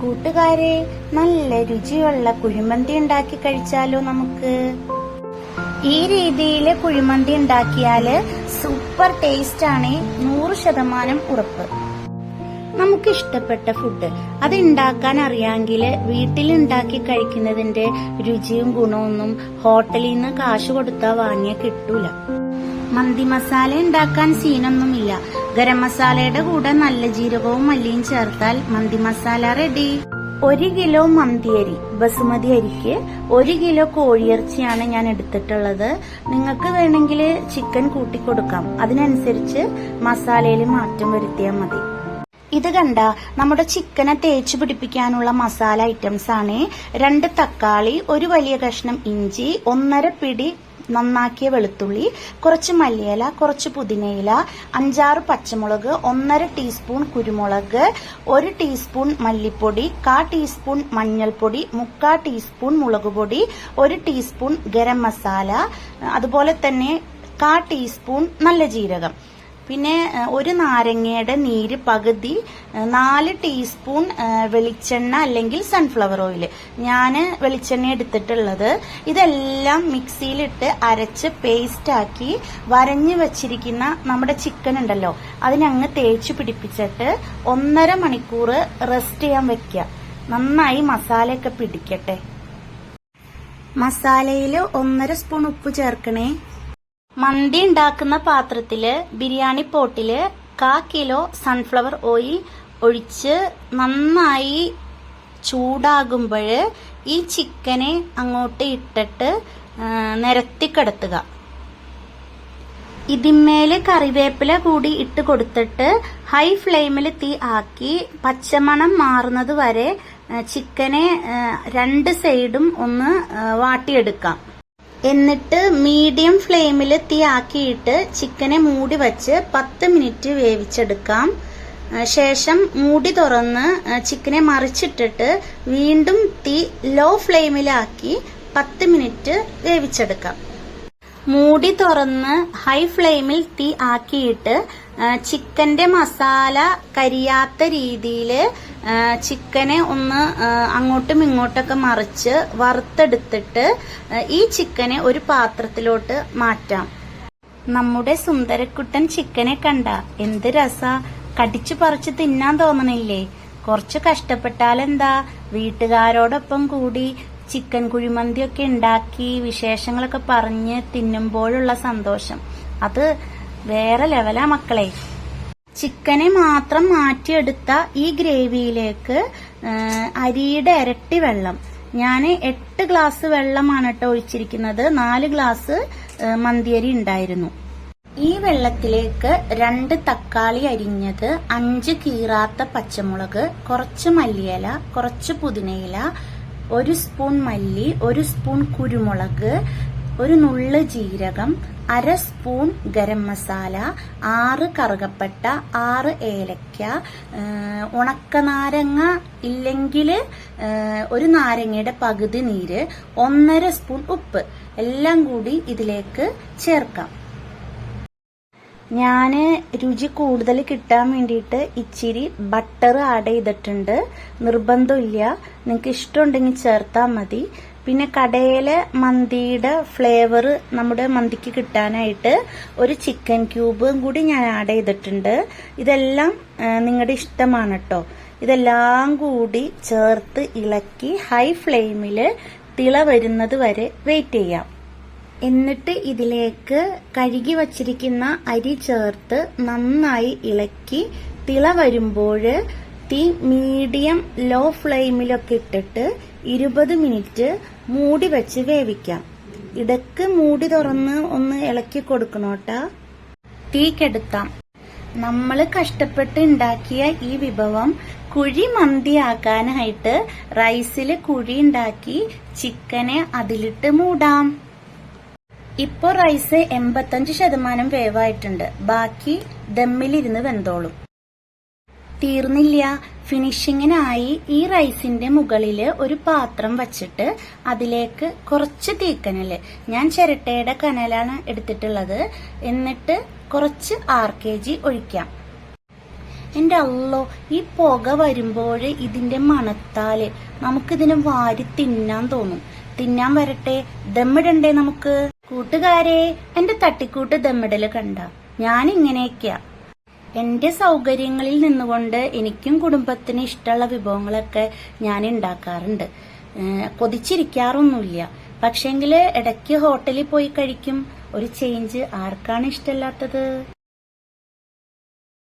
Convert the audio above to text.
കൂട്ടുകാരെ നല്ല രുചിയുള്ള കുഴിമന്തി ഉണ്ടാക്കി കഴിച്ചാലോ നമുക്ക്? ഈ രീതിയിൽ കുഴിമന്തി ഉണ്ടാക്കിയാൽ സൂപ്പർ ടേസ്റ്റ് ആണ് നൂറ് ശതമാനം ഉറപ്പ്. നമുക്ക് ഇഷ്ടപ്പെട്ട ഫുഡ് അത് ഉണ്ടാക്കാൻ അറിയാമെങ്കിൽ വീട്ടിൽ ഉണ്ടാക്കി കഴിക്കുന്നതിന്റെ രുചിയും ഗുണമൊന്നും ഹോട്ടലിൽ നിന്ന് കാശ് കൊടുത്താൽ വാങ്ങിയ കിട്ടൂല. മന്തി മസാല ഉണ്ടാക്കാൻ സീനൊന്നുമില്ല ഗരം മസാലയുടെ കൂടെ നല്ല ജീരകവും മല്ലിയും ചേർത്താൽ മന്തി മസാല റെഡി ഒരു കിലോ മന്തി അരി ബസുമതി അരിക്ക് ഒരു കിലോ കോഴിയിറച്ചിയാണ് ഞാൻ എടുത്തിട്ടുള്ളത്. നിങ്ങൾക്ക് വേണമെങ്കിൽ ചിക്കൻ കൂട്ടിക്കൊടുക്കാം. അതിനനുസരിച്ച് മസാലയിൽ മാറ്റം വരുത്തിയാൽ മതി. ഇത് കണ്ട നമ്മുടെ ചിക്കനെ തേച്ച് പിടിപ്പിക്കാനുള്ള മസാല ഐറ്റംസ് ആണ്. രണ്ട് തക്കാളി ഒരു വലിയ കഷ്ണം ഇഞ്ചി ഒന്നര പിടി നന്നാക്കിയ വെളുത്തുള്ളി കുറച്ച് മല്ലിയില കുറച്ച് പുതിനയില അഞ്ചാറ് പച്ചമുളക് ഒന്നര ടീസ്പൂൺ കുരുമുളക് ഒരു ടീസ്പൂൺ മല്ലിപ്പൊടി കാ ടീസ്പൂൺ മഞ്ഞൾപ്പൊടി മുക്കാ ടീസ്പൂൺ മുളക് പൊടി ഒരു ടീസ്പൂൺ ഗരം മസാല അതുപോലെ തന്നെ കാ ടീസ്പൂൺ നല്ല ജീരകം. പിന്നെ ഒരു നാരങ്ങയുടെ നീര് പകുതി നാല് ടീസ്പൂൺ വെളിച്ചെണ്ണ അല്ലെങ്കിൽ സൺഫ്ലവർ ഓയിൽ ഞാൻ വെളിച്ചെണ്ണ എടുത്തിട്ടുള്ളത്. ഇതെല്ലാം മിക്സിയിലിട്ട് അരച്ച് പേസ്റ്റാക്കി വരഞ്ഞു വച്ചിരിക്കുന്ന നമ്മുടെ ചിക്കൻ ഉണ്ടല്ലോ അതിനങ്ങ് തേച്ച് പിടിപ്പിച്ചിട്ട് ഒന്നര മണിക്കൂർ റെസ്റ്റ് ചെയ്യാൻ വെക്കുക. നന്നായി മസാലയൊക്കെ പിടിക്കട്ടെ. മസാലയിൽ ഒന്നര സ്പൂൺ ഉപ്പ് ചേർക്കണേ. മന്തി ഉണ്ടാക്കുന്ന പാത്രത്തിൽ ബിരിയാണി പോട്ടിൽ കാ കിലോ സൺഫ്ലവർ ഓയിൽ ഒഴിച്ച് നന്നായി ചൂടാകുമ്പോൾ ഈ ചിക്കനെ അങ്ങോട്ട് ഇട്ടിട്ട് നിരത്തി കിടത്തുക. ഇതിന്മേൽ കറിവേപ്പില കൂടി ഇട്ട് കൊടുത്തിട്ട് ഹൈ ഫ്ലെയിമിൽ തീ ആക്കി പച്ചമണം മാറുന്നത് വരെ ചിക്കനെ രണ്ട് സൈഡും ഒന്ന് വാട്ടിയെടുക്കാം. എന്നിട്ട് മീഡിയം ഫ്ലെയിമിൽ തീ ആക്കിയിട്ട് ചിക്കനെ മൂടി വച്ച് പത്ത് മിനിറ്റ് വേവിച്ചെടുക്കാം. ശേഷം മൂടി തുറന്ന് ചിക്കനെ മറിച്ചിട്ടിട്ട് വീണ്ടും തീ ലോ ഫ്ലെയിമിലാക്കി പത്ത് മിനിറ്റ് വേവിച്ചെടുക്കാം. മൂടി തുറന്ന് ഹൈ ഫ്ലെയിമിൽ തീ ആക്കിയിട്ട് ചിക്കന്റെ മസാല കരിയാത്ത രീതിയിൽ ചിക്കനെ ഒന്ന് അങ്ങോട്ടും ഇങ്ങോട്ടൊക്കെ മറിച്ച് വറുത്തെടുത്തിട്ട് ഈ ചിക്കനെ ഒരു പാത്രത്തിലോട്ട് മാറ്റാം. നമ്മുടെ സുന്ദരക്കുട്ടൻ ചിക്കനെ കണ്ട എന്ത് രസ. കടിച്ചു പറിച്ച് തിന്നാൻ തോന്നണില്ലേ? കുറച്ച് കഷ്ടപ്പെട്ടാലെന്താ? വീട്ടുകാരോടൊപ്പം കൂടി ചിക്കൻ കുഴിമന്തിയൊക്കെ ഉണ്ടാക്കി വിശേഷങ്ങളൊക്കെ പറഞ്ഞ് തിന്നുമ്പോഴുള്ള സന്തോഷം. അത് വേറെ ലെവലാ മക്കളെ. ചിക്കനെ മാത്രം മാറ്റിയെടുത്ത ഈ ഗ്രേവിയിലേക്ക് അരിയുടെ ഇരട്ടി വെള്ളം. ഞാൻ എട്ട് ഗ്ലാസ് വെള്ളമാണ് കേട്ടോ ഒഴിച്ചിരിക്കുന്നത്. നാല് ഗ്ലാസ് മന്തിയരി ഉണ്ടായിരുന്നു. ഈ വെള്ളത്തിലേക്ക് രണ്ട് തക്കാളി അരിഞ്ഞത് അഞ്ച് കീറാത്ത പച്ചമുളക് കുറച്ച് മല്ലിയില കുറച്ച് പുതിനയില ഒരു സ്പൂൺ മല്ലി ഒരു സ്പൂൺ കുരുമുളക് ഒരു നുള്ള് ജീരകം അര സ്പൂൺ ഗരം മസാല ആറ് കറുകപ്പട്ട ആറ് ഏലക്ക ഉണക്ക ഉണക്കനാരങ്ങ ഇല്ലെങ്കിൽ ഒരു നാരങ്ങയുടെ പകുതി നീര് ഒന്നര സ്പൂൺ ഉപ്പ്. എല്ലാം കൂടി ഇതിലേക്ക് ചേർക്കാം. ഞാൻ രുചി കൂടുതൽ കിട്ടാൻ വേണ്ടിയിട്ട് ഇച്ചിരി ബട്ടർ ആഡ് ചെയ്തിട്ടുണ്ട്. നിർബന്ധമില്ല. നിങ്ങൾക്ക് ഇഷ്ടമുണ്ടെങ്കിൽ ചേർത്താൽ മതി. പിന്നെ കടയിലെ മന്തിയുടെ ഫ്ലേവർ നമ്മുടെ മന്തിക്ക് കിട്ടാനായിട്ട് ഒരു ചിക്കൻ ക്യൂബും കൂടി ഞാൻ ആഡ് ചെയ്തിട്ടുണ്ട്. ഇതെല്ലാം നിങ്ങളുടെ ഇഷ്ടമാണ് കേട്ടോ ഇതെല്ലാം കൂടി ചേർത്ത് ഇളക്കി ഹൈ ഫ്ലെയിമിൽ തിള വരുന്നത് വരെ വെയിറ്റ് ചെയ്യാം. എന്നിട്ട് ഇതിലേക്ക് കഴുകി വച്ചിരിക്കുന്ന അരി ചേർത്ത് നന്നായി ഇളക്കി തിള വരുമ്പോൾ തീ മീഡിയം ലോ ഫ്ലെയിമിലൊക്കെ ഇട്ടിട്ട് ഇരുപത് മിനിറ്റ് മൂടി വെച്ച് വേവിക്കാം. ഇടയ്ക്ക് മൂടി തുറന്ന് ഒന്ന് ഇളക്കി കൊടുക്കണോട്ടാ തീ കെടുത്താം. നമ്മൾ കഷ്ടപ്പെട്ട് ഉണ്ടാക്കിയ ഈ വിഭവം കുഴി മന്തിയാക്കാനായിട്ട് റൈസിൽ കുഴി ഉണ്ടാക്കി ചിക്കനെ അതിലിട്ട് മൂടാം. ഇപ്പൊ റൈസ് എൺപത്തഞ്ച് ശതമാനം വേവായിട്ടുണ്ട്. ബാക്കി ദമ്മിലിരുന്ന് വെന്തോളും. തീർന്നില്ല. ഫിനിഷിങ്ങിനായി ഈ റൈസിന്റെ മുകളിൽ ഒരു പാത്രം വച്ചിട്ട് അതിലേക്ക് കുറച്ച് തീക്കനൽ. ഞാൻ ചിരട്ടയുടെ കനലാണ് എടുത്തിട്ടുള്ളത്. എന്നിട്ട് കുറച്ച് ആർ കെ ജി ഒഴിക്കാം. എന്റെ അല്ലോ ഈ പുക വരുമ്പോൾ ഇതിന്റെ മണത്താൽ നമുക്കിതിനെ വാരി തിന്നാൻ തോന്നും. തിന്നാൻ വരട്ടെ. ദമ്മിടണ്ടേ നമുക്ക്? കൂട്ടുകാരെ എന്റെ തട്ടിക്കൂട്ട് ദമ്മിടൽ കണ്ട. ഞാൻ ഇങ്ങനെയൊക്കെയാ എന്റെ സൗകര്യങ്ങളിൽ നിന്നുകൊണ്ട് എനിക്കും കുടുംബത്തിന് ഇഷ്ടമുള്ള വിഭവങ്ങളൊക്കെ ഞാൻ ഉണ്ടാക്കാറുണ്ട് കൊതിച്ചിരിക്കാറൊന്നുമില്ല. പക്ഷെങ്കിൽ ഇടയ്ക്ക് ഹോട്ടലിൽ പോയി കഴിക്കും. ഒരു ചേഞ്ച് ആർക്കാണ് ഇഷ്ടമല്ലാത്തത്?